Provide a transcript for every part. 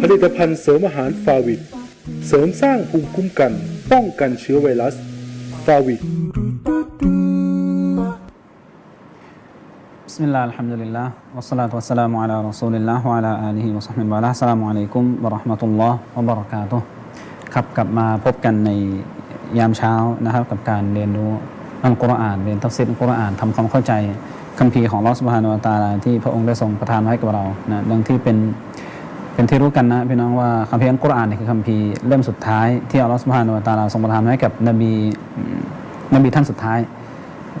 ผลิตภัณฑ์เสริมอาหารฟาวิดเสริมสร้างภูมิคุ้มกัน ป้องกันเชื้อไวรัสฟาวิด بسم الله الحمد لله والصلاة والسلام على رسول الله وعلى آله وصحبه وعلى السلام عليكم ورحمة الله وبركاته ครับกลับมาพบกันในยามเช้านะครับ กับการเรียนรู้อัลกุรอานเรียนทัฟซีรอัลกุรอานทำความเข้าใจคัมภีร์ของลอสบฮานุวะตาลาที่พระองค์ได้ทรงประทานไว้กับเรานะดังที่เป็น เป็นที่รู้กันนะพี่น้องว่าคัมภีร์อัลกุรอานเนี่ยคือคัมภีร์เล่มสุดท้ายที่อัลลอฮฺสุบฮานุวะตาลาทรงประทานไว้กับนบีนบีท่านสุดท้าย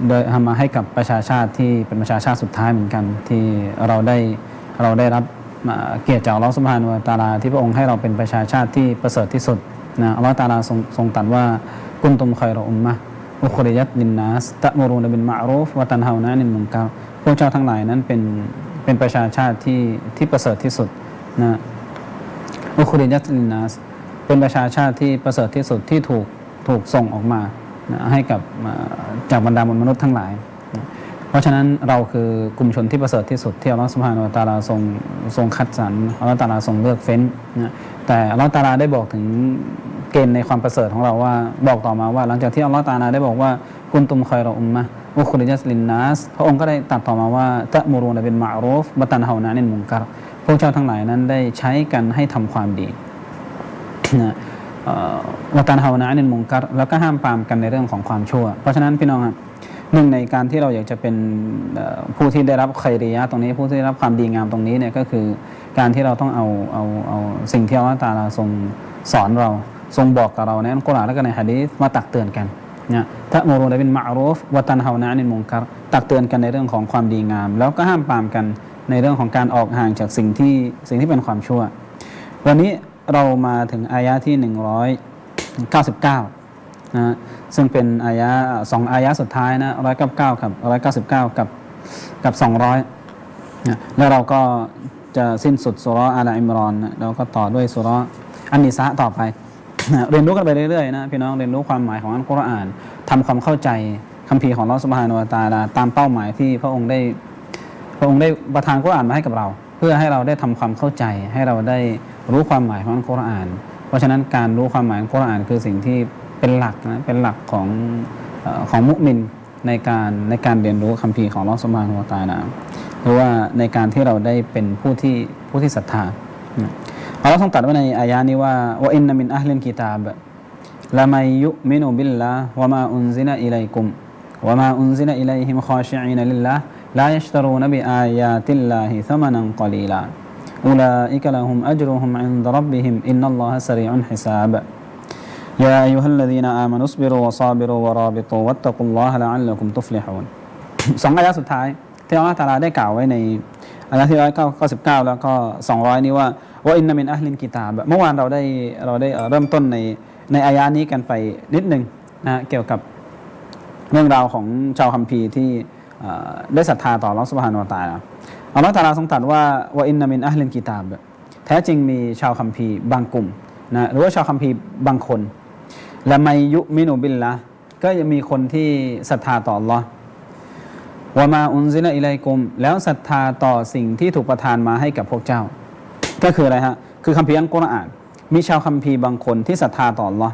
โดยทำมาให้กับประชาชาติที่เป็นประชาชาติสุดท้ายเหมือนกัน ที่เราได้เราได้รับเกียรติจากอัลลอฮฺสุบฮานุวะตาลาที่พระองค์ให้เราเป็นประชาชาติที่ประเสริฐที่สุดนะอัลลอฮฺตาลาทรงทรงตรัสว่ากุนตุมคอยรออุมมะอุคริยัตลินนัสตะมูรูนบินมะอรูฟวะตันฮาวนะนินมุนกาพวกเจ้าทั้งหลายนั้นเป็นเป็นประชาชาติที่ที่ประเสริฐที่สุด นะอุคริยัตลินนัสเป็นประชาชาติที่ประเสริฐที่สุดที่ถูกถูกส่งออกมานะให้กับจากบรรดามมนุษย์ทั้งหลายนะเพราะฉะนั้นเราคือกลุ่มชนที่ประเสริฐที่สุดที่อัลลอฮฺสุบฮานาตาลาทรงทรงคัดสรรอัลลอฮฺตาลาทรงเลือกเฟ้นนะแต่อัลลอฮฺตาลาได้บอกถึงเกณฑ์ในความประเสริฐของเราว่าบอกต่อมาว่า หลังจากที่อัลลอฮฺตาลาได้บอกว่ากุนตุมคอยรออุมมะอุคริยัตลินนัสพระองค์ก็ได้ตัดต่อมาว่าตะมูรูนบินมะอรูฟบัตันเฮานานินมุงการ พวกเจ้าทั้งหลายนั้นได้ใช้กันให้ทำความดีนะเอ่อวตานฮาวนานินมุงกัรแล้วก็ห้ามปามกันในเรื่องของความชั่ว เพราะฉะนั้นพี่น้องครับหนึ่งในการที่เราอยากจะเป็นผู้ที่ได้รับไคริยะตรงนี้ผู้ที่ได้รับความดีงามตรงนี้เนี่ยก็คือการที่เราต้องเอาเอาเอาสิ่งที่อัลลอฮฺตาลาทรงสอนเราทรงบอกกับเราในอัลกุรอานและก็ในฮะดีษมาตักเตือนกันนะถ้าโมรูนบินมะอรูฟวตันฮาวนานินมุงกัรตักเตือนกันในเรื่องของความดีงาม แล้วก็ห้ามปามกัน ในเรื่องของการออกห่างจากสิ่งที่สิ่งที่เป็นความชั่ว วันนี้เรามาถึงอายะที่ 199นะซึ่งเป็นอายะสองอายะสุดท้ายนะ199กับ199กับกับ200นะแล้วเราก็จะสิ้นสุดสุรอาลาอิมรอนนะแล้วก็ต่อด้วยสุราะห์อันนิสะต่อไปนะเรียนรู้กันไปเรื่อยๆนะพี่น้องเรียนรู้ความหมายของอัลกุรอานทำความเข้าใจคัมภีร์ของลอสบฮานุวตาลาตามเป้าหมายที่พระองค์ได้ พระองค์ได้ประทานกุรอานมาให้กับเรา เพื่อให้เราได้ทำความเข้าใจ ให้เราได้รู้ความหมายของกุรอาน เพราะฉะนั้นการรู้ความหมายของกุรอานคือสิ่งที่เป็นหลักนะเป็นหลักของของมุสลิมในการในการเรียนรู้คัมภีร์ของลอสมานหัวตานะหรือว่าในการที่เราได้เป็นผู้ที่ผู้ที่ศรัทธาเราต้องตัดไว้ในอายะนี้ว่าว่าอินนามินอัลเลินกิตาบละมัยยุมินุบิลละวะมาอุนซินะอิลัยกุมวะมาอุนซินะอิลัยฮิมคอชิอินะลิลละ لا يشترون بآيات الله ثمنا قليلا أولئك لهم أجرهم عند ربهم إن الله سريع الحساب يا أيها الذين آمنوا اصبروا وصابروا ورابطوا واتقوا الله لعلكم تفلحون สองอายะสุดท้าย ที่อัลลอฮฺตะอาลาได้กล่าวไว้ในอายะที่ร้อยเก้าเก้าสิบเก้าแล้วก็สองร้อยนี้ว่าว่าอินนามินอัลลินกิตาบเมื่อวานเราได้เราได้เอ่อเริ่มต้นในในอายะนี้กันไปนิดหนึ่งนะฮะเกี่ยวกับ เรื่องราวของชาวคัมภีร์ที่เอ่อ ได้ศรัทธาต่ออัลอสุบฮานุวะตะอาลาอัลลอฮฺตะอาลาทรงตรัสว่าว่าอินนามินอัลลินกิตาบแท้จริงมีชาวคัมภีร์บางกลุ่มนะหรือว่าชาวคัมภีร์บางคนและไมยุมินุบิลละก็ยังมีคนที่ศรัทธาต่ออัลลอฮ์วะมาอุนซิละอิลัยกุม แล้วศรัทธาต่อสิ่งที่ถูกประทานมาให้กับพวกเจ้า ก็คืออะไรฮะ คือคัมภีร์อัลกุรอาน มีชาวคัมภีร์บางคนที่ศรัทธาต่ออัลลอฮ์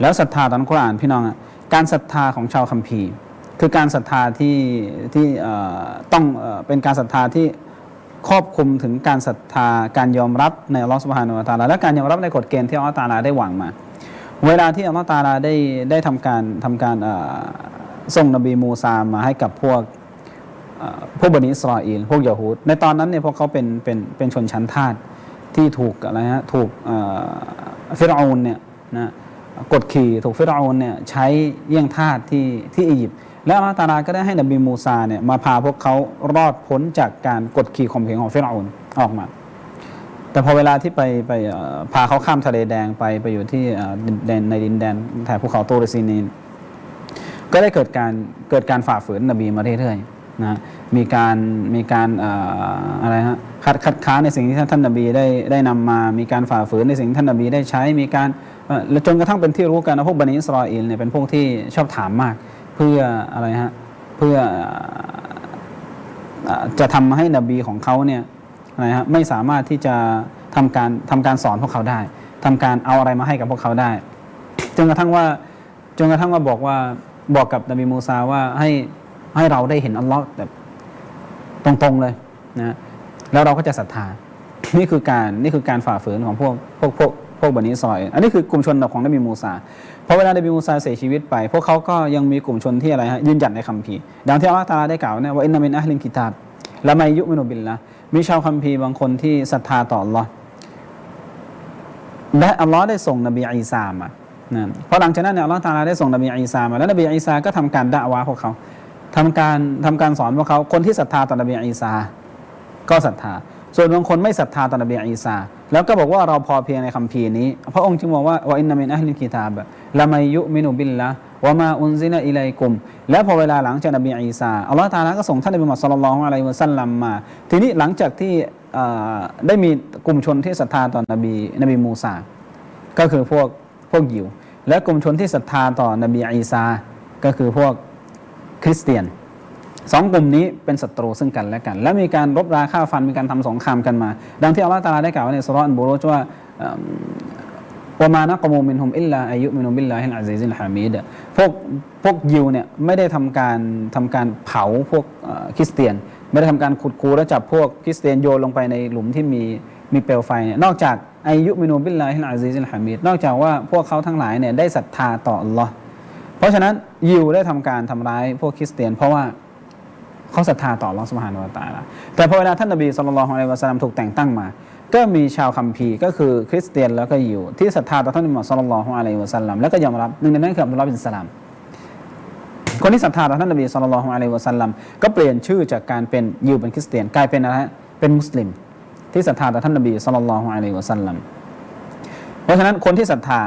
แล้วศรัทธาต่ออัลกุรอานพี่น้องการศรัทธาของชาวคัมภีร์ คือการศรัทธาที่ที่ต้องเออเป็นการศรัทธาที่ครอบคลุมถึงการศรัทธาการยอมรับในอัลลอฮฺสุบฮานุวะตะอาลาและการยอมรับในกฎเกณฑ์ที่อัลลอฮฺตาลาได้วางมา เวลาที่อัลลอฮฺตาลาได้ได้ทำการทำการส่งนบีมูซามาให้กับพวกพวกบันิสราเอลพวกยาฮูดในตอนนั้นเนี่ยพวกเขาเป็นเป็นเป็นชนชั้นทาสที่ถูกอะไรฮะถูกเฟิรอานเนี่ยนะกดขี่ถูกฟิรอานเนี่ยใช้เยี่ยงทาสที่ที่อียิปต์ แล้วอัลลอฮฺตาลาก็ได้ให้นบีมูซาเนี่ยมาพาพวกเขารอดพ้นจากการกดขี่ข่มเหงของฟิรเอานออกมา แต่พอเวลาที่ไปไปพาเขาข้ามทะเลแดงไปไปอยู่ที่แดนในดินแดนแถบภูเขาตูรซีนีนก็ได้เกิดการเกิดการฝ่าฝืนนบีมาเรื่อยๆนะมีการมีการอะไรฮะคัดคัดค้านในสิ่งที่ท่านนบีได้ได้นำมา มีการฝ่าฝืนในสิ่งที่ท่านนบีได้ใช้มีการและจนกระทั่งเป็นที่รู้กันนะพวกบันิอิสราเอลเนี่ยเป็นพวกที่ชอบถามมาก เพื่ออะไรฮะเพื่ออจะทำให้นบีของเขาเนี่ยอะไรฮะไม่สามารถที่จะทำการทำการสอนพวกเขาได้ทำการเอาอะไรมาให้กับพวกเขาได้จนกระทั่งว่าจนกระทั่งว่าบอกว่าบอกกับนบีมูซาว่าให้ให้เราได้เห็นอัลลอฮ์แบบตรงๆเลยนะแล้วเราก็จะศรัทธานี่คือการนี่คือการฝ่าฝืนของพวกพวกพวก พวกบันิสรอย อันนี้คือกลุ่มชนของนบีมูซาเพราะเวลานบีมูซาเสียชีวิตไป พวกเขาก็ยังมีกลุ่มชนที่อะไรฮะยืนหยัดในคัมภีร์ดังที่อัลลอฮฺตาลาได้กล่าวนะว่าอินนามินอัลลินกิตาบละไมยุมินุบิลละมีชาวคัมภีร์บางคนที่ศรัทธาต่ออัลลอฮ์และอัลลอฮ์ได้ส่งนบีอีสามานะเพราะหลังจากนั้นเนี่ยอัลลอฮ์ตาลาได้ส่งนบีอีสามาแล้วนบีอีสาก็ทำการด่าวะพวกเขาทำการทำการสอนพวกเขาคนที่ศรัทธาต่อนบีอีสาก็ศรัทธา ส่วนบางคนไม่ศรัทธาต่อนบีอีสา แล้วก็บอกว่าเราพอเพียงในคัมภีร์นี้ พระองค์จึงบอกว่าว่าอินนามินอัลลิกิตาบละมัยยุมินุบิลละวะมาอุนซิละอิลัยกุม และพอเวลาหลังจากนบีอีสาอัลลอฮฺตาลาก็ส่งท่านนบีมุฮัมมัดศ็อลลัลลอฮุอะลัยฮิวะซัลลัมมา ทีนี้หลังจากที่ได้มีกลุ่มชนที่ศรัทธาต่อนบีนบีมูซา ก็คือพวกพวกยิว และกลุ่มชนที่ศรัทธาต่อนบีอีสาก็คือพวกคริสเตียน สองกลุ่มนี้เป็นศัตรูซึ่งกันและกัน และมีการรบราฆ่าฟันมีการทำสงครามกันมา ดังที่อัลลอฮฺตาลาได้กล่าวในสุราะห์อันบูรุจว่าว่ามานะกมูมินฮุมอิลลาอายุมินุบิลลาฮิลอาซิซิลฮามิดพวกพวกยิวเนี่ยไม่ได้ทำการทำการเผาพวกคริสเตียน ไม่ได้ทำการขุดคูแล้วจับพวกคริสเตียนโยนลงไปในหลุมที่มีมีเปลวไฟเนี่ยนอกจากอายุมินุบิลลาฮิลอาซิซิลฮามิดนอกจากว่าพวกเขาทั้งหลายเนี่ยได้ศรัทธาต่ออัลลอฮ์เพราะฉะนั้นยิวได้ทำการทำร้ายพวกคริสเตียน เพราะว่า เขาศรัทธาต่ออัลอฮ์สุบฮานวตาลาแต่พอเวลาท่านนบีสุลต่านละฮ์อะลัยฮิวะสัลลัมถูกแต่งตั้งมา ก็มีชาวคัมภีร์ก็คือคริสเตียนแล้วก็ยิวที่ศรัทธาต่อท่านนบีมุฮัมมัดสุลลัลลอฮุอะลัยฮิวะสัลลัมแล้วก็ยอมรับหนึ่งในนั้นคืออับดุลลอฮ์บินสลามคนที่ศรัทธาต่อท่านนบีสุลต่านละฮ์อะลัยฮิวะสัลลัมก็เปลี่ยนชื่อจากการเป็นยิวเป็นคริสเตียนกลายเป็นอะไรฮะเป็นมุสลิม ที่ศรัทธาต่อท่านนบีสุลต่านละฮ์อะลัยฮิวะสัลลัมเพราะฉะนั้นคนที่ศรัทธา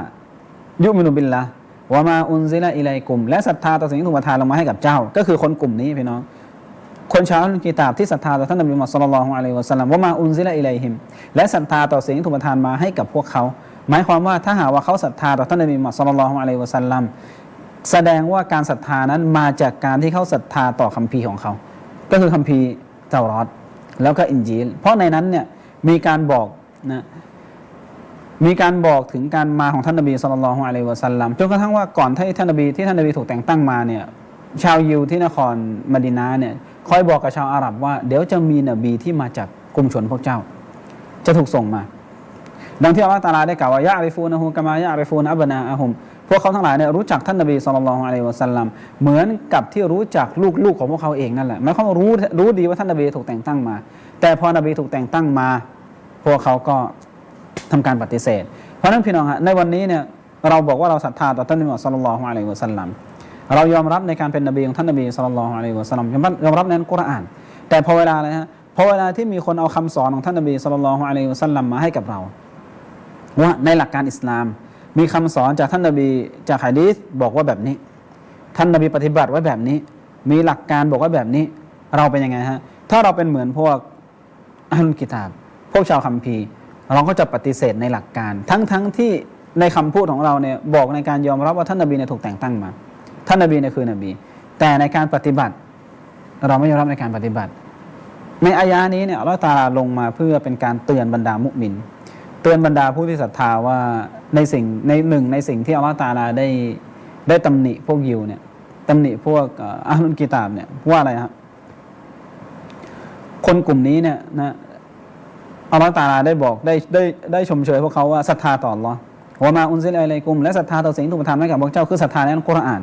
ยุมินุบิลละวะมาอุนซิละอิลัยกุม และศรัทธาต่อสิ่งที่ถูกประทานลงมาให้กับเจ้า ก็คือคนกลุ่มนี้พี่น้อง คนชาวอัลกิตาบที่ศรัทธาต่อท่านนบีมุฮัมมัดศ็อลลัลลอฮุอะลัยวะสัลลัมว่ามาอุนซิละอิลัยฮิมและศรัทธาต่อสิ่งที่ถูกประทานมาให้กับพวกเขา หมายความว่าถ้าหากว่าเขาศรัทธาต่อท่านนบีมุฮัมมัดศ็อลลัลลอฮุอะลัยวะสัลลัมแสดงว่าการศรัทธานั้นมาจากการที่เขาศรัทธาต่อคัมภีร์ของเขา ก็คือคัมภีร์เจ้ารอดแล้วก็อินจีลเพราะในนั้นเนี่ยมีการบอกนะมีการบอกถึงการมาของท่านนบีสุลต่านละฮ์อะลัยวะสัลลัมจนกระทั่งว่าก่อนที่ท่านนบีที่ท่านนบีถูกแต่งตั้งมาเนี่ยชาวยิวที่นครมดินาเนี่ย คอยบอกกับชาวอาหรับว่า เดี๋ยวจะมีนบีที่มาจากกลุ่มชนพวกเจ้า จะถูกส่งมา ดังที่อัลลอฮฺตาลาได้กล่าวว่ายะอาริฟูนะฮูกามายะอาริฟูนอับนาอะฮุมพวกเขาทั้งหลายเนี่ยรู้จักท่านนบีสุลต่านละฮ์อะลัยฮิวะสัลลัมเหมือนกับที่รู้จักลูกๆของพวกเขาเองนั่นแหละหมายความว่ารู้รู้ดีว่าท่านนบีถูกแต่งตั้งมา แต่พอนบีถูกแต่งตั้งมา พวกเขาก็ทำการปฏิเสธ เพราะนั้นพี่น้องฮะในวันนี้เนี่ยเราบอกว่าเราศรัทธาต่อท่านนบีมุฮัมมัดศ็อลลัลลอฮุอะลัยฮิวะสัลลัม เรายอมรับในการเป็นนบีของท่านนบีสุลต่านละฮ์อะลัยวะสัลลัมยอมรับยอมรับในกุรอาน แต่พอเวลาอะไรฮะพอเวลาที่มีคนเอาคำสอนของท่านนบีสุลต่านละฮ์อะลัยฮิวะสัลลัมมาให้กับเรา ว่าในหลักการอิสลาม มีคำสอนจากท่านนบีจากฮะดีษบอกว่าแบบนี้ ท่านนบีปฏิบัติไว้แบบนี้ มีหลักการบอกว่าแบบนี้ เราเป็นยังไงฮะถ้าเราเป็นเหมือนพวกอัลลุลกิตาบพวกชาวคัมภีร์เราก็จะปฏิเสธในหลักการ ทั้งทั้งที่ในคำพูดของเราเนี่ยบอกในการยอมรับว่าท่านนบีเนี่ยถูกแต่งตั้งมา ท่านนบีเนี่ยคือนบี แต่ในการปฏิบัติ เราไม่ยอมรับในการปฏิบัติ ในอายานี้เนี่ยอัลลอฮฺตาลาลงมาเพื่อเป็นการเตือนบรรดามุมิน เตือนบรรดาผู้ที่ศรัทธาว่าในสิ่งในหนึ่งในสิ่งที่อัลลอฮฺตาลาได้ได้ตำหนิพวกยิวเนี่ยตำหนิพวกอ่ออาลุนกิตาบเนี่ยว่าอะไรครับคนกลุ่มนี้เนี่ยนะอัลลอฮฺตาลาได้บอกได้ได้ได้ชมเชยพวกเขาว่าศรัทธาต่ออัลลอฮ์วะมาอุนซิลอะลัยกุมและศรัทธาต่อสิ่งที่ถูกประทานให้กับพวกเจ้าคือศรัทธาในอัลกุรอาน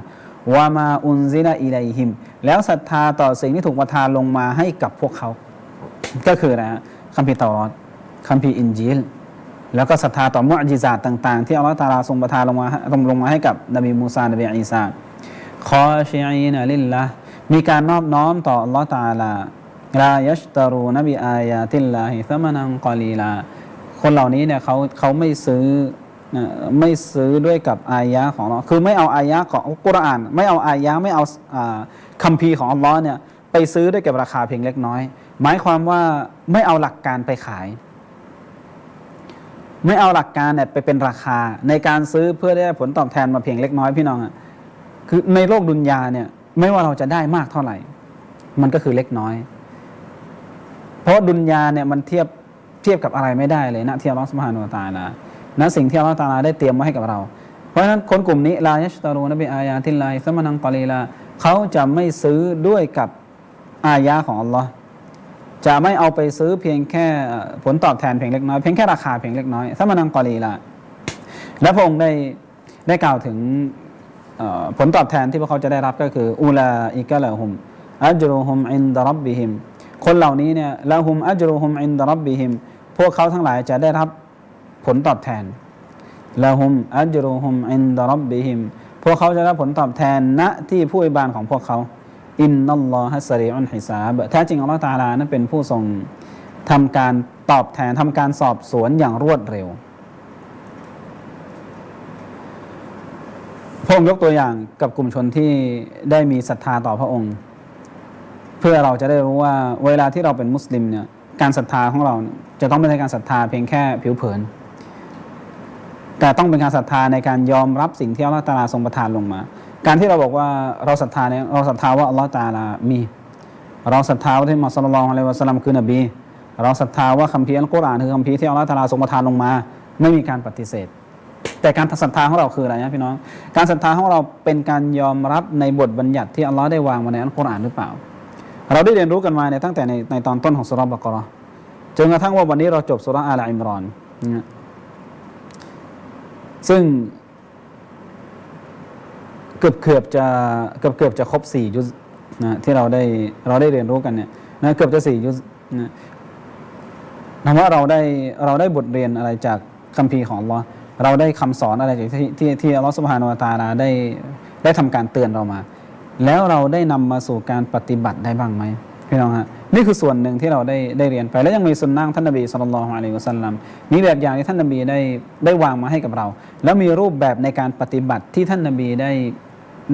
วะมาอุนซิลอิลัยฮิม แล้วศรัทธาต่อสิ่งที่ถูกประทานลงมาให้กับพวกเขา ก็คืออะฮะคัมภีร์ตารอดคัมภีร์อินจีลแล้วก็ศรัทธาต่อมุอจิซาต่าง ๆ ที่อัลลอฮฺตะอาลาทรงประทานลงมาลงลงมาให้กับนบีมูซานบีอีสาคอชีอีนลิลละมีการนอบน้อมต่ออัลลอฮฺตาลาลายัชตารูนบีอายาติลลาฮิซะมานังกอลีลาคนเหล่านี้เนี่ยเขาเขาไม่ซื้อ นะไม่ซื้อด้วยกับอายะของเราคือไม่เอาอายะของกุรอาน ไม่เอาอายะไม่เอาอคัมภีร์ของอัลลอฮ์เนี่ยไปซื้อด้วยกับราคาเพียงเล็กน้อย หมายความว่าไม่เอาหลักการไปขาย ไม่เอาหลักการเนี่ยไปเป็นราคาในการซื้อเพื่อได้ผลตอบแทนมาเพียงเล็กน้อยพี่น้องอะคือในโลกดุนยาเนี่ยไม่ว่าเราจะได้มากเท่าไหร่ มันก็คือเล็กน้อย เพราะดุนยาเนี่ยมันเทียบเทียบกับอะไรไม่ได้เลยนะเที่อัลอสุบฮานุตะอาลานะ สิ่งที่อัลลอฮฺตาลาได้เตรียมไว้ให้กับเรา เพราะฉะนั้นคนกลุ่มนี้ลายชตารูนบิอายาติลลาฮิสมานังกอลีลาเขาจะไม่ซื้อด้วยกับอายะของอัลลอฮ์จะไม่เอาไปซื้อเพียงแค่ผลตอบแทนเพียงเล็กน้อยเพียงแค่ราคาเพียงเล็กน้อยสมานังกอลีลาและพระองค์ได้ได้กล่าวถึงผลตอบแทนที่พวกเขาจะได้รับก็คืออูลาอิกะละฮุมอัจรุฮุมอินดรับบิฮิมคนเหล่านี้เนี่ยละฮุมอัจรุฮุมอินดรับบิฮิมพวกเขาทั้งหลายจะได้รับ ผลตอบแทนละฮุมอัจรุฮุมอินดรับบิฮิมพวกเขาจะได้ผลตอบแทนณที่ผู้อิบานของพวกเขา อินนัลลอฮัสรีอุนฮิซาบแท้จริงอัลลอฮฺตาลานั้นเป็นผู้ทรงทำการตอบแทนทำการสอบสวนอย่างรวดเร็วพระองค์ยกตัวอย่างกับกลุ่มชนที่ได้มีศรัทธาต่อพระองค์ เพื่อเราจะได้รู้ว่าเวลาที่เราเป็นมุสลิมเนี่ยการศรัทธาของเราจะต้องไม่ใช่การศรัทธาเพียงแค่ผิวเผิน แต่ต้องเป็นการศรัทธาในการยอมรับสิ่งที่อัลลอฮฺตาลาทรงประทานลงมา การที่เราบอกว่าเราศรัทธาเนี่ยเราศรัทธาว่าอัลลอฮฺตาลามี เราศรัทธาว่าที่มุฮัมมัดศ็อลลัลอฮุอะลัยวะสัลลัมคือนบี เราศรัทธาว่าคัมภีร์อัลกุรอานคือคัมภีร์ที่อัลลอฮฺตาลาทรงประทานลงมา ไม่มีการปฏิเสธ แต่การศรัทธาของเราคืออะไรนะพี่น้อง การศรัทธาของเราเป็นการยอมรับในบทบัญญัติที่อัลลอฮ์ได้วางไว้ในอัลกุรอานหรือเปล่า เราได้เรียนรู้กันมาในตั้งแต่ในในตอนต้นของสุรบะกระจนกระทั่งว่าวันนี้เราจบสุรอาลอิมรอนนะ ซึ่งเกือบเกือบจะเกือบเกือบจะครบสี่ยุสนะที่เราได้เราได้เรียนรู้กันเนี่ยนะเกือบจะสี่ยุสนะถามว่าเราได้เราได้บทเรียนอะไรจากคัมภีร์ของอัลลอฮ์เราได้คำสอนอะไรจากที่ที่ที่อัลลอฮ์สุบฮานาอัลตาลาได้ได้ทำการเตือนเรามา แล้วเราได้นำมาสู่การปฏิบัติได้บ้างไหมพี่น้องฮะ นี่คือส่วนหนึ่งที่เราได้ได้เรียนไป แล้วยังมีสุนนะขท่านนบีสุลต่านละฮ์อะลัยฮิวะสัลลัมมีแบบอย่างที่ท่านนบีได้ได้วางมาให้กับเรา แล้วมีรูปแบบในการปฏิบัติที่ท่านนบีได้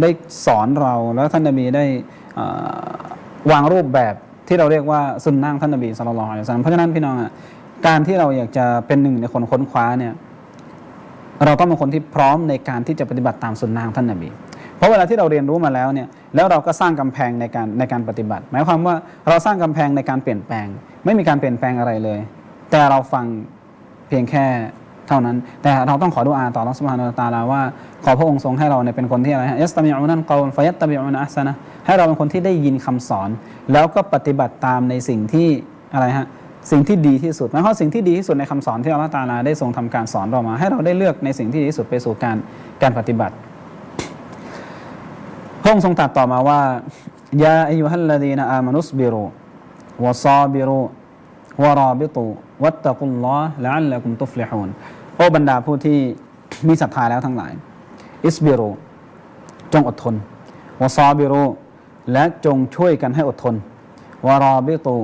ได้สอนเราแล้วท่านนบีได้วางรูปแบบที่เราเรียกว่าสุนนะขท่านนบีสุลต่านละฮ์อะลัยฮิวะสัลลัมเพราะฉะนั้นพี่น้องอะการที่เราอยากจะเป็นหนึ่งในคนค้นคว้าเนี่ยเราต้องเป็นคนที่พร้อมในการที่จะปฏิบัติตามสุนนะขท่านนบี เพราะเวลาที่เราเรียนรู้มาแล้วเนี่ยแล้วเราก็สร้างกำแพงในการในการปฏิบัติ หมายความว่าเราสร้างกำแพงในการเปลี่ยนแปลง ไม่มีการเปลี่ยนแปลงอะไรเลย แต่เราฟังเพียงแค่เท่านั้น แต่เราต้องขอดุอาต่อรัสมานุตาลาว่า ขอพระองค์ทรงให้เราเนี่ยเป็นคนที่อะไรฮะยัสตามิอุนันกอลฟยัตตามิอุนอัสนะให้เราเป็นคนที่ได้ยินคำสอน แล้วก็ปฏิบัติตามในสิ่งที่อะไรฮะสิ่งที่ดีที่สุดหมายความสิ่งที่ดีที่สุดในคำสอนที่อัลลอฮฺตาลาได้ทรงทำการสอนเรามา ให้เราได้เลือกในสิ่งที่ดีที่สุดไปสู่การการปฏิบัติ พระองค์ทรงตรัสต่อมาว่ายาอายุฮัลลดีนอามานุสบิรุวะซาบิรุวะราบิตุวัตตะกุลลอฮ์ละอัลละกุมตุฟลิฮูนโอ้บรรดาผู้ที่มีศรัทธาแล้วทั้งหลาย อิสบิรุจงอดทนวะซาบิรุและจงช่วยกันให้อดทนวะราบิตุ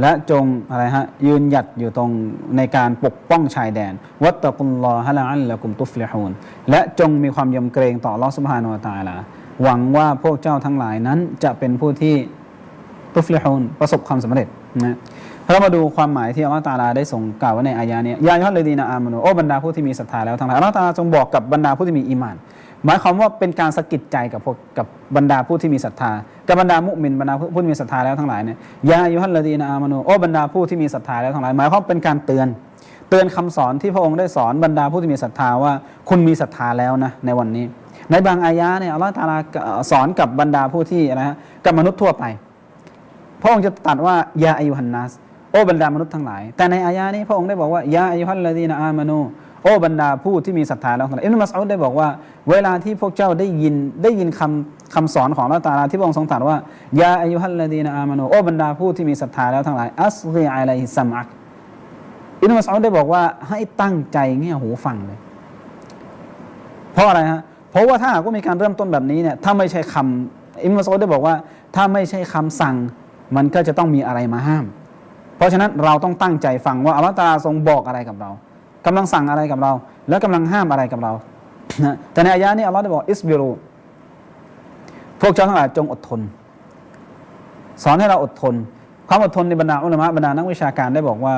และจงอะไรฮะยืนหยัดอยู่ตรงในการปกป้องชายแดน วัตตะกุลลอฮะละอัลละกุมตุฟลิฮูนและจงมีความยำเกรงต่ออัลลอฮ์สุบฮานาอะลตาลา หวังว่าพวกเจ้าทั้งหลายนั้น จะเป็นผู้ที่ตุฟลิฮูนประสบความสำเร็จนะเรามาดูความหมายที่อัลลอฮฺตาลาได้ส่งกล่าวไว้ในอายาเนี้ยยายุฮัลเลดีนาอามานุโอ้บรรดาผู้ที่มีศรัทธาแล้วทั้งหลายอัลลอฮฺตาลาจงบอกกับบรรดาผู้ที่มีอีมาน หมายความว่าเป็นการสะกิดใจกับพวกกับบรรดาผู้ที่มีศรัทธากับบรรดามุมินบรรดาผู้ที่มีศรัทธาแล้วทั้งหลายเนี่ยยายุฮัลเลดีนาอามานุโอ้บรรดาผู้ที่มีศรัทธาแล้วทั้งหลายหมายความเป็นการเตือน เตือนคำสอนที่พระองค์ได้สอนบรรดาผู้ที่มีศรัทธาว่า คุณมีศรัทธาแล้วนะในวันนี้ ในบางอายะเนี่ยอัลลอฮฺตาลาสอนกับบรรดาผู้ที่นะฮะกับมนุษย์ทั่วไป พระองค์จะตรัสว่ายาอายุฮันนัสโอ้บรรดามนุษย์ทั้งหลาย แต่ในอายะนี้พระองค์ได้บอกว่ายาอายุฮันลลดีนอามานูโอ้บรรดาผู้ที่มีศรัทธาแล้วทั้งหลายอิบนุมัสอุดได้บอกว่า เวลาที่พวกเจ้าได้ยินได้ยินคำคำสอนของอัลลอฮฺตาลาที่พระองค์ทรงตรัสว่ายาอายุฮันลลดีนอามานูโอ้บรรดาผู้ที่มีศรัทธาแล้วทั้งหลายอัสรีอะลัยฮิสซัมอักอิบนุมัสอุดได้บอกว่าให้ตั้งใจเงี่ยหูฟังเลย เพราะอะไรฮะ เพราะว่าถ้าหากว่ามีการเริ่มต้นแบบนี้เนี่ยถ้าไม่ใช่คำอิมมัสอุดได้บอกว่า ถ้าไม่ใช่คำสั่ง มันก็จะต้องมีอะไรมาห้าม เพราะฉะนั้นเราต้องตั้งใจฟังว่าอัลลอฮฺตาทรงบอกอะไรกับเรากำลังสั่งอะไรกับเรา แล้วกำลังห้ามอะไรกับเรานะแต่ในอายะนี้อัลลอฮฺได้บอกอิสบิรูพวกเจ้าทั้งหลายจงอดทน สอนให้เราอดทน ความอดทนในบรรดาอุลามะบรรดานักวิชาการได้บอกว่า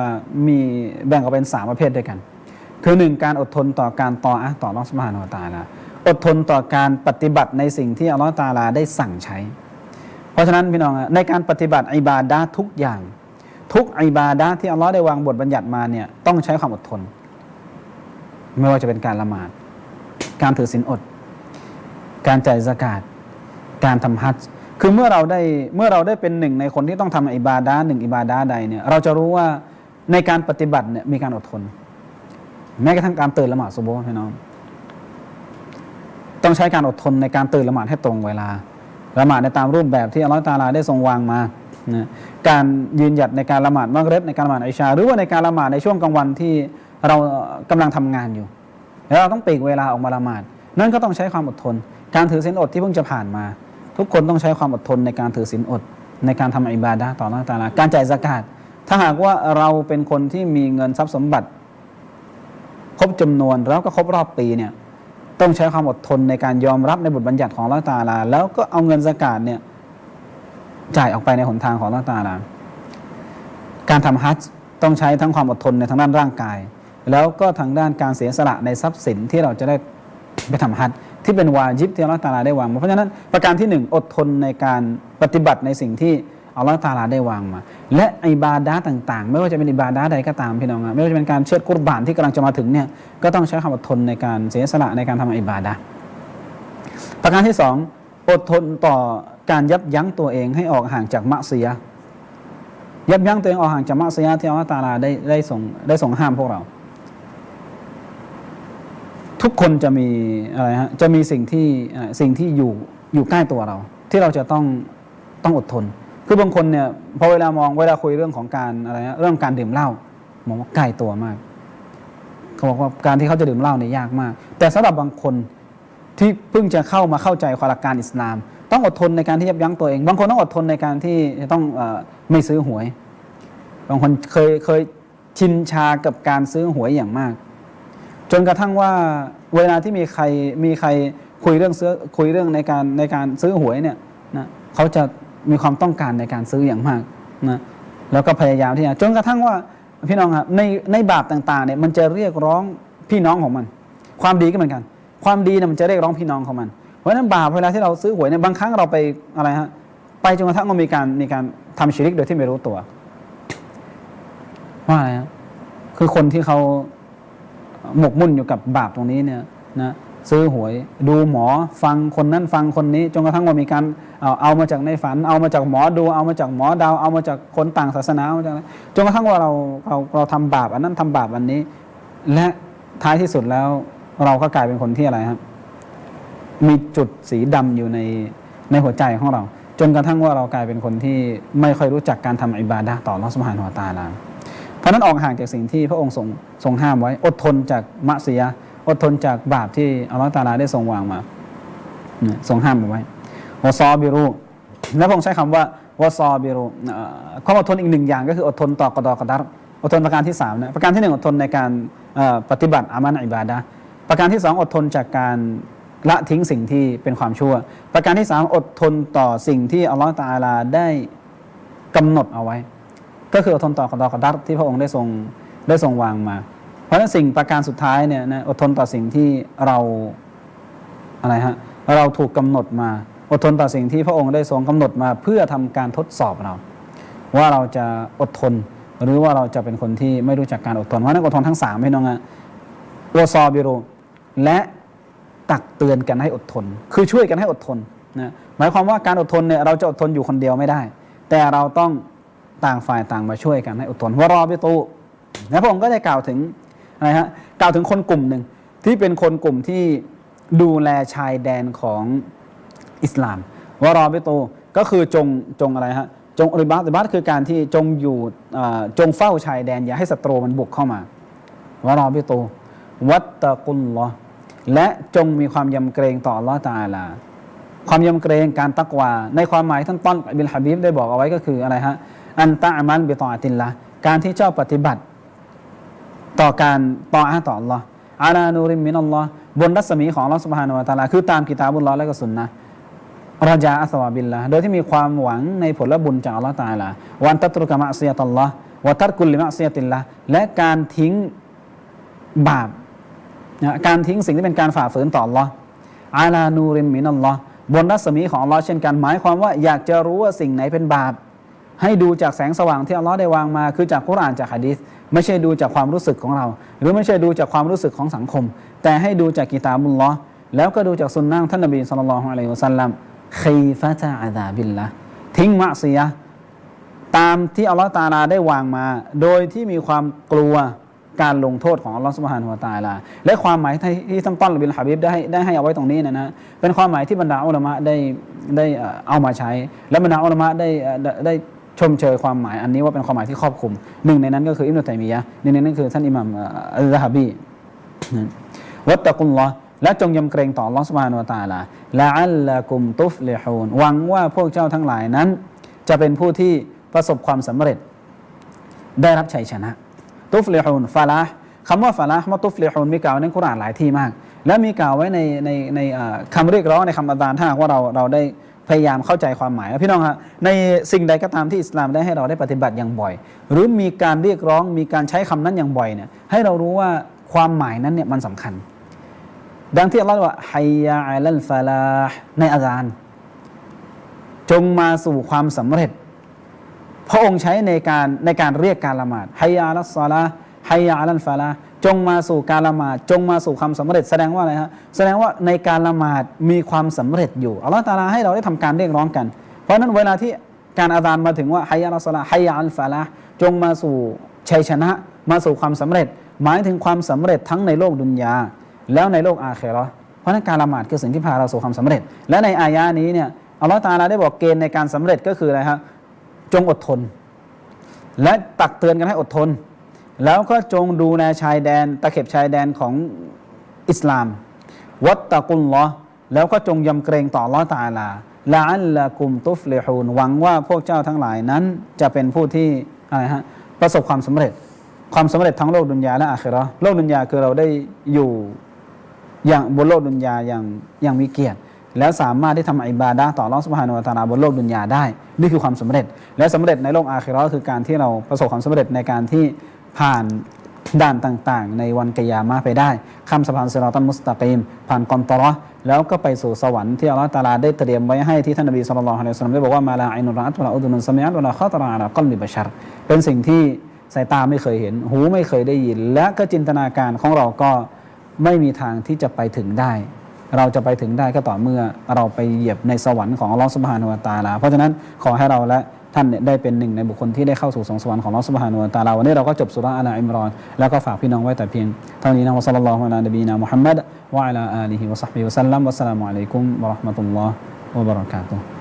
มีแบ่งออกเป็นสามประเภทด้วยกัน คือหนึ่งการอดทนต่อการต่ออะต่ออัลลอฮฺสุบฮานอตาลา อดทนต่อการปฏิบัติในสิ่งที่อัลลอฮฺตาลาได้สั่งใช้ เพราะฉะนั้นพี่น้องในการปฏิบัติอิบาดะทุกอย่าง ทุกอิบาดะที่อัลลอฮ์ได้วางบทบัญญัติมาเนี่ยต้องใช้ความอดทน ไม่ว่าจะเป็นการละหมาด การถือศีลอด การจ่ายสกาดการทำฮัจญ์คือเมื่อเราได้เมื่อเราได้เป็นหนึ่งในคนที่ต้องทำอิบาดะห์หนึ่งอิบาดะใดเนี่ยเราจะรู้ว่าในการปฏิบัติเนี่ยมีการอดทน แม้กระทั่งการตื่นละหมาดซุบฮ์พี่น้อง ต้องใช้การอดทนในการตื่นละหมาดให้ตรงเวลาละหมาดในตามรูปแบบที่อัลลอฮฺตาลาได้ทรงวางมานะการยืนหยัดในการละหมาดมักริบในการละหมาดอิชา หรือว่าในการละหมาดในช่วงกลางวันที่เรากำลังทำงานอยู่แล้วเราต้องปีกเวลาออกมาละหมาด นั่นก็ต้องใช้ความอดทน การถือศีลอดที่เพิ่งจะผ่านมา ทุกคนต้องใช้ความอดทนในการถือศีลอด ในการทำอิบาดะต่ออัลลอฮฺตาลาการจ่ายสกาดถ้าหากว่าเราเป็นคนที่มีเงินทรัพย์สมบัติ ครบจำนวนแล้วก็ครบรอบปีเนี่ย ต้องใช้ความอดทนในการยอมรับในบทบัญญัติของอัตาลา แล้วก็เอาเงินสกาดเนี่ยจ่ายออกไปในหนทางของอัตาลา การทำฮัจญ์ต้องใช้ทั้งความอดทนในทางด้านร่างกาย แล้วก็ทางด้านการเสียสละในทรัพย์สินที่เราจะได้ไปทำฮัจญ์ที่เป็นวาจิบที่อัตาลาได้วางเพราะฉะนั้นประการที่หนึ่งอดทนในการปฏิบัติในสิ่งที่ อัลลอฮฺตาลาได้วางมา และอิบาดะห์ต่างๆ ไม่ว่าจะเป็นอิบาดะห์ใดก็ตามพี่น้องไม่ว่าจะเป็นการเชิดกุรบานที่กำลังจะมาถึงเนี่ยก็ต้องใช้ความอดทนในการเสียสละในการทำอิบาดะห์ประการที่สองอดทนต่อการยับยั้งตัวเองให้ออกห่างจากมะเสียยับยั้งตัวเองออกห่างจากมะเสียที่อัลลอฮฺตาลาได้ได้ส่งได้ส่งห้ามพวกเรา ทุกคนจะมีอะไรฮะจะมีสิ่งที่สิ่งที่อยู่อยู่ใกล้ตัวเรา ที่เราจะต้องต้องอดทน คือบางคนเนี่ยพอเวลามองเวลาคุยเรื่องของการอะไรฮะเรื่องการดื่มเหล้ามองว่าใกล้ตัวมากเขาบอกว่าการที่เขาจะดื่มเหล้าเนี่ยยากมาก แต่สำหรับบางคนที่เพิ่งจะเข้ามาเข้าใจหลักการอิสลาม ต้องอดทนในการที่ยับยั้งตัวเอง บางคนต้องอดทนในการที่จะต้องอไม่ซื้อหวย บางคนเคยเคยชินชากับการซื้อหวยอย่างมาก จนกระทั่งว่าเวลาที่มีใครมีใครคุยเรื่องซื้อคุยเรื่องในการในการซื้อหวยเนี่ยนะเขาจะ มีความต้องการในการซื้ออย่างมากนะแล้วก็พยายามที่จะจนกระทั่งว่าพี่น้องครับในในบาปต่างๆเนี่ยมันจะเรียกร้องพี่น้องของมัน ความดีก็เหมือนกัน ความดีเนี่ยมันจะเรียกร้องพี่น้องของมันเพราะฉะนั้นบาปเวลาที่เราซื้อหวยเนี่ยบางครั้งเราไปอะไรฮะไปจนกระทั่งมันมีการมีการทำชิริกโดยที่ไม่รู้ตัวว่าอะไรฮะคือคนที่เขาหมกมุ่นอยู่กับบาปตรงนี้เนี่ยนะ ซื้อหวย ดูหมอฟังคนนั้นฟังคนนี้จนกระทั่งว่ามีการเอาเอามาจากในฝัน เอามาจากหมอดู เอามาจากหมอดาวเอามาจากคนต่างศาสนาเอามาจากอะไรจนกระทั่งว่าเราเราเราทำบาปอันนั้นทำบาปอันนี้ และท้ายที่สุดแล้วเราก็กลายเป็นคนที่อะไรครับ มีจุดสีดำอยู่ในในหัวใจของเรา จนกระทั่งว่าเรากลายเป็นคนที่ไม่ค่อยรู้จักการทำอิบาดะต่ออัลลอฮฺสุบฮานวตาลาเพราะฉะนั้นออกห่างจากสิ่งที่พระองค์ทรงทรงห้ามไว้ อดทนจากมะเสีย อดทนจากบาปที่อัลลอฮฺตาลาได้ทรงวางมาทรงห้ามเอาไว้วะซอบิรุและพระองค์ใช้คำว่าวะซอบิรุเอ่อความอดทนอีกหนึ่งอย่างก็คืออดทนต่อกระดอกระดัรอดทนประการที่สามนะประการที่หนึ่งอดทนในการปฏิบัติอามันอิบาดะประการที่สองอดทนจากการละทิ้งสิ่งที่เป็นความชั่ว ประการที่สามอดทนต่อสิ่งที่อัลลอฮฺตาลาได้กำหนดเอาไว้ ก็คืออดทนต่อกระดอกระดัรที่พระองค์ได้ทรงได้ทรงวางมา เพราะฉะนั้นสิ่งประการสุดท้ายเนี่ยนะอดทนต่อสิ่งที่เราอะไรฮะเราถูกกำหนดมา อดทนต่อสิ่งที่พระองค์ได้ทรงกำหนดมาเพื่อทำการทดสอบเรา ว่าเราจะอดทนหรือว่าเราจะเป็นคนที่ไม่รู้จักการอดทนเพราะนั้นอดทนทั้งสามพี่น้องอะวซอบิโรและตักเตือนกันให้อดทน คือช่วยกันให้อดทนนะหมายความว่าการอดทนเนี่ยเราจะอดทนอยู่คนเดียวไม่ได้ แต่เราต้องต่างฝ่ายต่างมาช่วยกันให้อดทนวารอบิตูและพระองค์ก็ได้กล่าวถึง อะฮะกล่าวถึงคนกลุ่มหนึ่งที่เป็นคนกลุ่มที่ดูแลชายแดนของอิสลามวารอบิตูก็คือจงจงอะไรฮะจงริบัตริบัตคือการที่จงอยู่จงเฝ้าชายแดน อย่าให้ศัตรูมันบุกเข้ามาวารอบิตูวัตตะกุลลอและจงมีความยำเกรงต่ออัลลอฮ์ตาลา ความยำเกรงการตักวา ในความหมายท่านต้นบิลฮะบีบได้บอกเอาไว้ก็คืออะไรฮะอันตะอามันบิตออาตินละการที่เจ้าปฏิบัติ ต่อการต่ออาต่ออัลลอฮ์อาลานูริมมินอัลลอฮ์บนรัศมีของอัลลอฮ์สุบฮานาอะตาลาคือตามกิตาบุลลอฮ์และก็สุนนะรจาอัสวาบิลละโดยที่มีความหวังในผลบุญจากอัลลอฮ์ตาลาวันตัตรุกะมะเซียตัลลอฮ์วะตัรกุลลิมะเซียติลละและการทิ้งบาปนะการทิ้งสิ่งที่เป็นการฝ่าฝืนต่ออัลลอฮ์อาลานูริมมินอัลลอฮ์บนรัศมีของอัลลอฮ์เช่นกันหมายความว่าอยากจะรู้ว่าสิ่งไหนเป็นบาปให้ดูจากแสงสว่างที่อัลลอฮ์ได้วางมา คือจากกุรอานจากฮะดีษ ไม่ใช่ดูจากความรู้สึกของเรา หรือไม่ใช่ดูจากความรู้สึกของสังคม แต่ให้ดูจากกิตาบุลลอฮ์แล้วก็ดูจากสุนนะท่านนบีสุลต่านละฮ์อะลัยฮิวะสัลลัมคีฟะตะอาซาบิลละทิ้งมะซียะตามที่อัลลอฮฺตาลาได้วางมา โดยที่มีความกลัวการลงโทษของอัลลอฮฺสุบฮานุวตาลา และความหมายที่ทั้งต้นบินฮะบีบได้ได้ให้เอาไว้ตรงนี้นะนะเป็นความหมายที่บรรดาอุลามะได้ได้เอ่ามาใช้ และบรรดาอุลามะได้เอ่อได้ได้ ชมเชยความหมายอันนี้ว่าเป็นความหมายที่ครอบคลุม หนึ่งในนั้นก็คืออิมรุตัยมียะหนึ่งในนั้นคือท่านอิหมัมอัลลฮะบีวัตตะกุลลอและจงยำเกรงต่อลอสมาโนตาลาละอัลละกุมตุฟเลฮูนหวังว่าพวกเจ้าทั้งหลายนั้น จะเป็นผู้ที่ประสบความสำเร็จ ได้รับชัยชนะ ตุฟเลฮูนฟาละคำว่าฟาละมาตุฟเลฮูนมีกล่าวในคุรานหลายที่มาก และมีกล่าวไว้ในในในคำเรียกร้องในคำอาจารย์ถ้าว่าเราเราได้ พยายามเข้าใจความหมายพี่น้องฮะในสิ่งใดก็ตามที่อิสลามได้ให้เราได้ปฏิบัติอย่างบ่อย หรือมีการเรียกร้องมีการใช้คำนั้นอย่างบ่อยเนี่ยให้เรารู้ว่าความหมายนั้นเนี่ยมันสำคัญ ดังที่อัลลอฮฺว่าฮัยยะอัลลฟาลาในอาจารย์ จงมาสู่ความสำเร็จ พระองค์ใช้ในการในการเรียกการละหมาดฮัยยะอัลซอลาฮัยยะอัลฟาลา จงมาสู่การละหมาดจงมาสู่ความสำเร็จแสดงว่าอะไรฮะแสดงว่าในการละหมาดมีความสำเร็จอยู่อัลลอฮฺตาลาให้เราได้ทำการเรียกร้องกัน เพราะนั้นเวลาที่การอาจารย์มาถึงว่าฮัยยะอัลซอลาฮัยยะอัลฟาลาจงมาสู่ชัยชนะมาสู่ความสำเร็จ หมายถึงความสำเร็จทั้งในโลกดุนยา แล้วในโลกอาเคราะเพราะนั้นการละหมาดคือสิ่งที่พาเราสู่ความสำเร็จ และในอายะนี้เนี่ยอัลลอฮฺตาลาได้บอกเกณฑ์ในการสำเร็จก็คืออะไรครับจงอดทน และตักเตือนกันให้อดทน แล้วก็จงดูแลชายแดน ตะเข็บชายแดนของอิสลาม วัตตะกุลลอแล้วก็จงยำเกรงต่อลอตาลาละอัลละกุมตุฟเลฮูนหวังว่าพวกเจ้าทั้งหลายนั้น จะเป็นผู้ที่อะไรฮะประสบความสำเร็จ ความสำเร็จทั้งโลกดุนยาและอาคิราโลกดุนยาคือเราได้อยู่อย่างบนโลกดุนยาอย่างอย่างมีเกียรติ แล้วสามารถที่ทำอิบาดะต่อรอสุภาโนวตาลาบนโลกดุนยาได้ นี่คือความสำเร็จ และสำเร็จในโลกอาคิราคือการที่เราประสบความสำเร็จในการที่ ผ่านด่านต่างๆ ในวันกิยามะไปได้ข้ามสะพานสิรอตันมุสตะกีมผ่านกอนตอรอห์แล้วก็ไปสู่สวรรค์ที่อัลลอฮฺตาลาได้เตรียมไว้ให้ที่ท่านนบีสุลต่านละฮ์อะลัยฮิวะซัลลัมได้บอกว่ามาลาอินุรัตวะลาอุดุนุนสมิอัตวะลาข้อตราอะลากอลบิบัชรเป็นสิ่งที่สายตาไม่เคยเห็น หูไม่เคยได้ยิน และก็จินตนาการของเราก็ไม่มีทางที่จะไปถึงได้ เราจะไปถึงได้ก็ต่อเมื่อเราไปเหยียบในสวรรค์ของอัลลอฮฺสุบฮานุวะตาลา เพราะฉะนั้นขอให้เราและ ท่านเนี่ยได้เป็นหนึ่งในบุคคลที่ได้เข้าสู่สวงสวรรค์ของลอสุบฮานุตาลาวันนี้เราก็จบสุราะห์อัลอิมรอน แล้วก็ฝากพี่น้องไว้แต่เพียงเท่านี้นะวะสัลลัลลอฮุอะลานบีนามุฮัมมัดวะอะลาอาลีฮิวะซัฮบิวะสัลลัมวะสสลามุอะลัยกุมวะเราะห์มะตุลลอฮ์วะบะเราะกาตุฮ์